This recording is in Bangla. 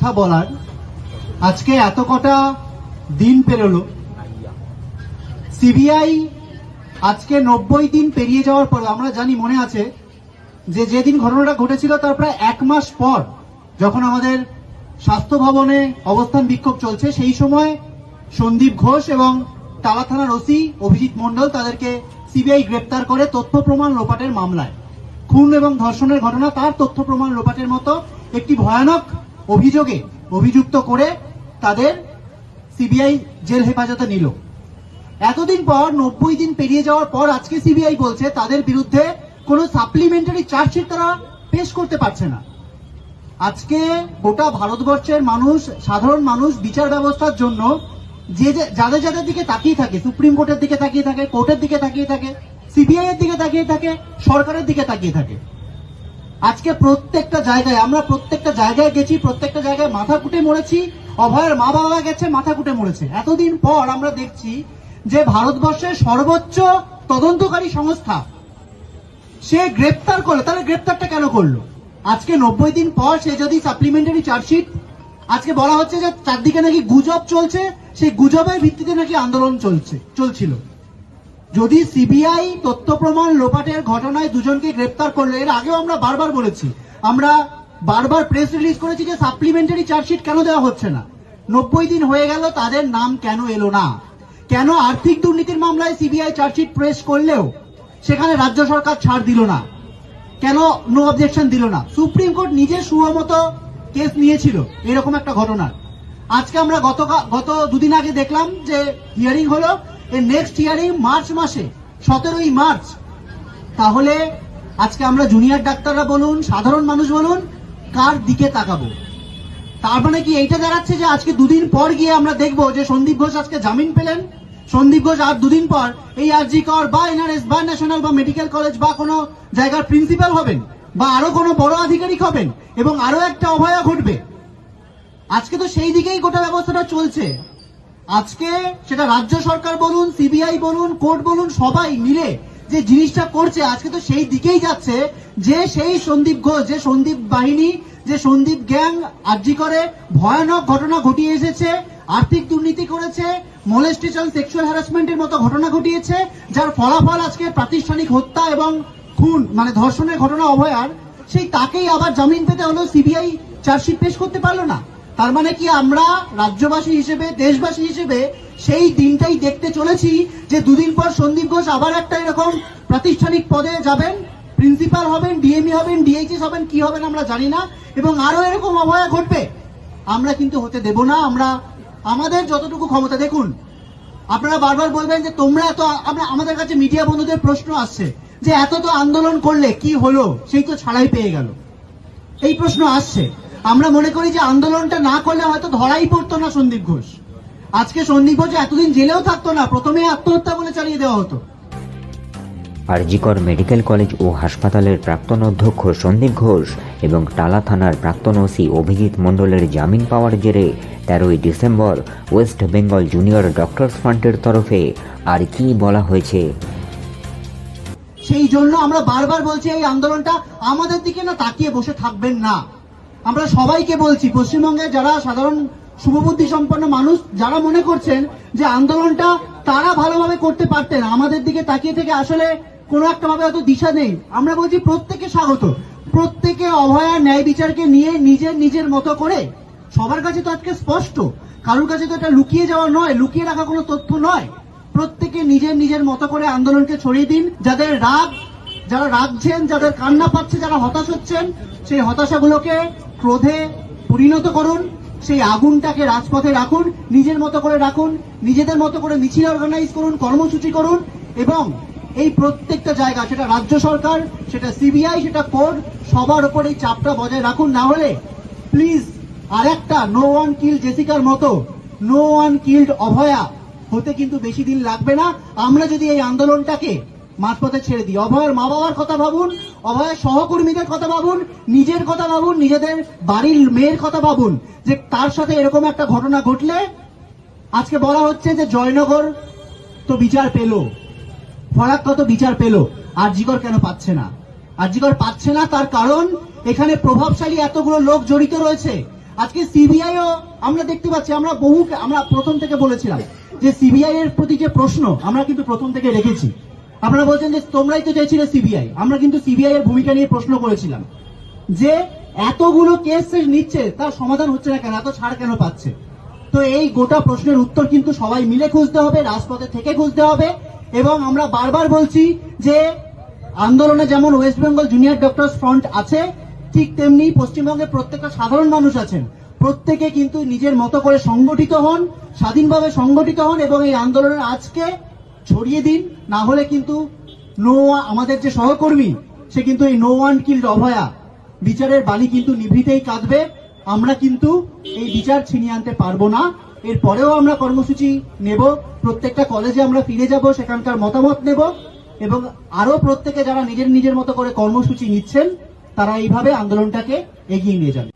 কথা বলার, আজকে এত কটা দিন পেরোলো। সিবিআই আজকে নব্বই দিন পেরিয়ে যাওয়ার পর, আমরা জানি মনে আছে যে যেদিন ঘটনাটা ঘটেছিল তার প্রায় এক মাস পর, যখন আমাদের স্বাস্থ্য ভবনে অবস্থান বিক্ষোভ চলছে, সেই সময় সন্দীপ ঘোষ এবং টালা থানার ওসি অভিজিৎ মণ্ডল তাদেরকে সিবিআই গ্রেপ্তার করে তথ্য প্রমাণ লোপাটের মামলায়। খুন এবং ধর্ষণের ঘটনা, তার তথ্য প্রমাণ লোপাটের মতো একটি ভয়ানক অভিযোগে অভিযুক্ত করে তাদের সিবিআই জেল হেফাজতে নিল। এতদিন পর নব্বই দিন পেরিয়ে যাওয়ার পর আজকে সিবিআই বলছে তাদের বিরুদ্ধে কোনো সাপ্লিমেন্টারি চার্জশিট তারা পেশ করতে পারছে না। আজকে গোটা ভারতবর্ষের মানুষ, সাধারণ মানুষ বিচার ব্যবস্থার জন্য যে যাদের যাদের দিকে তাকিয়ে থাকে, সুপ্রিম কোর্টের দিকে তাকিয়ে থাকে, কোর্টের দিকে তাকিয়ে থাকে সিবিআই এর দিকে তাকিয়ে থাকে, সরকারের দিকে তাকিয়ে থাকে আজকে প্রত্যেকটা জায়গায়, আমরা প্রত্যেকটা জায়গায় গেছি, প্রত্যেকটা জায়গায় মাথা কুটে মরেছি, অভয়ের মা বাবা গেছে, মাথা কুটে মরেছে। এতদিন পর আমরা দেখছি যে ভারতবর্ষের সর্বোচ্চ তদন্তকারী সংস্থা, সে গ্রেপ্তার করল। তাহলে গ্রেপ্তারটা কেন করল? আজকে নব্বই দিন পর সে যদি সাপ্লিমেন্টারি চার্জশিট আজকে বলা হচ্ছে যে চারদিকে নাকি গুজব চলছে, সেই গুজবের ভিত্তিতে নাকি আন্দোলন চলছে, চলছিল। যদি সিবিআই তথ্য প্রমাণ লোপাটের ঘটনায় দুজনকে গ্রেপ্তার করল, এর আগেও আমরা বারবার বলেছি। আমরা বারবার প্রেস রিলিজ করেছি যে সাপ্লিমেন্টারি চার্জশিট কেন দেওয়া হচ্ছে না। নব্বই দিন হয়ে গেল, তাদের নাম কেন এলো না? কেন আর্থিক দুর্নীতির মামলায় সিবিআই চার্জশিট প্রেস করলেও সেখানে রাজ্য সরকার ছাড় দিল না? কেন নো অবজেকশন দিল না? সুপ্রিম কোর্ট নিজে সুমতো কেস নিয়েছিল, এরকম একটা ঘটনা আজকে আমরা গত গত দুদিন আগে দেখলাম যে হিয়ারিং হলো নেক্সট হিয়ারিং মার্চ মাসে, সতেরোই মার্চ তাহলে আজকে আমরা জুনিয়র ডাক্তাররা বলুন, সাধারণ মানুষ বলুন, কার দিকে তাকাবো? তার মানে কি এইটা দাঁড়াচ্ছে যে আজকে দুদিন পর গিয়ে আমরা দেখব যে সন্দীপ ঘোষ আজকে জামিন পেলেন? সন্দীপ ঘোষ আর দুদিন পর এই আরজি কর বা এনআরএস বা ন্যাশনাল বা মেডিকেল কলেজ বা কোনো জায়গার প্রিন্সিপাল হবেন বা আরও কোনো বড় আধিকারিক হবেন এবং আরও একটা অভয়া ঘটবে। আজকে তো সেই দিকেই গোটা ব্যবস্থাটা চলছে। আজকে সেটা রাজ্য সরকার বলুন সিবিআই বলুন কোর্ট বলুন, সবাই মিলে যে জিনিসটা করছে, আজকে তো সেই দিকেই যাচ্ছে যে সেই সন্দীপ ঘোষ, যে সন্দীপ বাহিনী, যে সন্দীপ গ্যাং আর্জি করে ভয়ানক ঘটনা ঘটিয়ে এসেছে, আর্থিক দুর্নীতি করেছে মোলেস্টেশন সেক্সুয়াল হ্যারাসমেন্টের মতো ঘটনা ঘটিয়েছে, যার ফলাফল আজকে প্রাতিষ্ঠানিক হত্যা এবং খুন মানে ধর্ষণের ঘটনা অভয়ার, সেই তাকেই আবার জামিন পেতে হলো সিবিআই চার্জশিট পেশ করতে পারল না। তার মানে কি আমরা রাজ্যবাসী হিসেবে, দেশবাসী হিসেবে সেই দিনটাই দেখতে চলেছি যে দুদিন পর সন্দীপ ঘোষ আবার একটা এরকম প্রাতিষ্ঠানিক পদে যাবেন। প্রিন্সিপাল হবেন ডিএমই হবেন ডিএইচএস হবেন, কি হবেন আমরা জানি না। এবং আরও এরকম অবয়া ঘটবে। আমরা কিন্তু হতে দেব না। আমরা আমাদের যতটুকু ক্ষমতা, দেখুন, আপনারা বারবার বলবেন যে তোমরা এত, আমরা, আমাদের কাছে মিডিয়া বন্ধুদের প্রশ্ন আসছে যে এত তো আন্দোলন করলে কি হলো? সেই তো ছাড়াই পেয়ে গেল। এই প্রশ্ন আসছে। আমরা মনে করি যে আন্দোলনটা না করলে হয়তো ধরাই পড়তো না সন্দীপ ঘোষ। আজকে সন্দীপ ঘোষ এতদিন জেলেও থাকতো না প্রথমে আত্মহত্যা বলে চালিয়ে দেওয়া হতো। আরজিকর মেডিকেল কলেজ ও হাসপাতালের প্রাক্তন অধ্যক্ষ সন্দীপ ঘোষ এবং টালা থানার প্রাক্তন ওসি অভিজিৎ মণ্ডলের জামিন পাওয়ার জেরে তেরোই December West Bengal junior doctors ফান্ডের তরফে আর কি বলা হয়েছে? সেই জন্য আমরা বারবার বলছি এই আন্দোলনটা আমাদের দিকে না তাকিয়ে বসে থাকবেন না। আমরা সবাইকে বলছি, পশ্চিমবঙ্গে যারা সাধারণ শুভবুদ্ধি সম্পন্ন মানুষ, যারা মনে করছেন যে আন্দোলনটা তারা ভালোভাবে করতে পারতেন, আমাদের দিকে তাকিয়ে থেকে আসলে কোনো একটা ভাবে হয়তো দিশা নেই। আমরা বলছি প্রত্যেকে স্বাগত। প্রত্যেকে অভয়া ন্যায় বিচারকে নিয়ে নিজের নিজের মতো করে। সবার কাছে তো আজকে স্পষ্ট। কারোর কাছে তো এটা লুকিয়ে যাওয়া নয়, লুকিয়ে রাখা কোনো তথ্য নয়। প্রত্যেকে নিজের নিজের মতো করে আন্দোলনকে ছড়িয়ে দিন। যাদের রাগ, যারা রাগছেন, যাদের কান্না পাচ্ছে, যারা হতাশ হচ্ছেন, সেই হতাশাগুলোকে ক্রোধে পরিণত করুন, সেই আগুনটাকে রাজপথে রাখুন, নিজের মতো করে রাখুন, নিজেদের মতো করে মিছিল অর্গানাইজ করুন, কর্মসূচি করুন, এবং এই প্রত্যেকটা জায়গা, সেটা রাজ্য সরকার, সেটা সিবিআই সেটা কোর্ট, সবার উপর এই চাপটা বজায় রাখুন। না হলে প্লিজ আর একটা নো ওয়ান কিল জেসিকার মতো নো ওয়ান কিল্ড অভয়া, হতে কিন্তু বেশি দিন লাগবে না। আমরা যদি এই আন্দোলনটাকে মাঝপথে ছেড়ে দিই। অভয়ের মা বাবার কথা ভাবুন, অভয়ের সহকর্মীদের কথা ভাবুন, নিজের কথা ভাবুন, নিজেদের বাড়ির মেয়ের কথা ভাবুন যে তার সাথে এরকম একটা ঘটনা ঘটলে আজকে বলা হচ্ছে যে জয়নগর তো বিচার পেল। ফরাক্কা তো বিচার পেল। আর জিগর কেন পাচ্ছে না? আর জিগর পাচ্ছে না তার কারণ এখানে প্রভাবশালী এতগুলো লোক জড়িত রয়েছে। আজকে সিবিআইও আমরা দেখতে পাচ্ছি, আমরা বহু আমরা প্রথম থেকে বলেছিলাম যে সিবিআই এর প্রতি যে প্রশ্ন, আমরা কিন্তু প্রথম থেকে রেখেছি। আপনারা বলছেন যে তোমরাই তো চাইছিলে সিবিআই। আমরা কিন্তু সিবিআই এর ভূমিকা নিয়ে প্রশ্ন করেছিলাম। যে এতগুলো কেস নিচ্ছে, তার সমাধান হচ্ছে না কেন? এত ছাড় কেন পাচ্ছে? তো এই গোটা প্রশ্নের উত্তর কিন্তু সবাই মিলে খুঁজতে হবে, রাজপথে থেকে খুঁজতে হবে, এবং আমরা বারবার বলছি যে আন্দোলনে যেমন West Bengal junior doctors front আছে, ঠিক তেমনি পশ্চিমবঙ্গে প্রত্যেকটা সাধারণ মানুষ আছেন। প্রত্যেকে কিন্তু নিজের মতো করে সংগঠিত হন, স্বাধীনভাবে সংগঠিত হন, এবং এই আন্দোলনের আজকে ছড়িয়ে দিন, না হলে কিন্তু নো আমাদের যে সহকর্মী, সে কিন্তু এই নো ওয়ান কিল্ড অভয়া। বিচারের বাণী কিন্তু নিভৃতেই কাঁদবে। আমরা কিন্তু এই বিচার ছিনিয়ে আনতে পারব না। এরপরেও আমরা কর্মসূচি নেব। প্রত্যেকটা কলেজে আমরা ফিরে যাব, সেখানকার মতামত নেব। এবং আরও প্রত্যেকে যারা নিজের নিজের মতো করে কর্মসূচি নিচ্ছেন, তারা এইভাবে আন্দোলনটাকে এগিয়ে নিয়ে যাবে।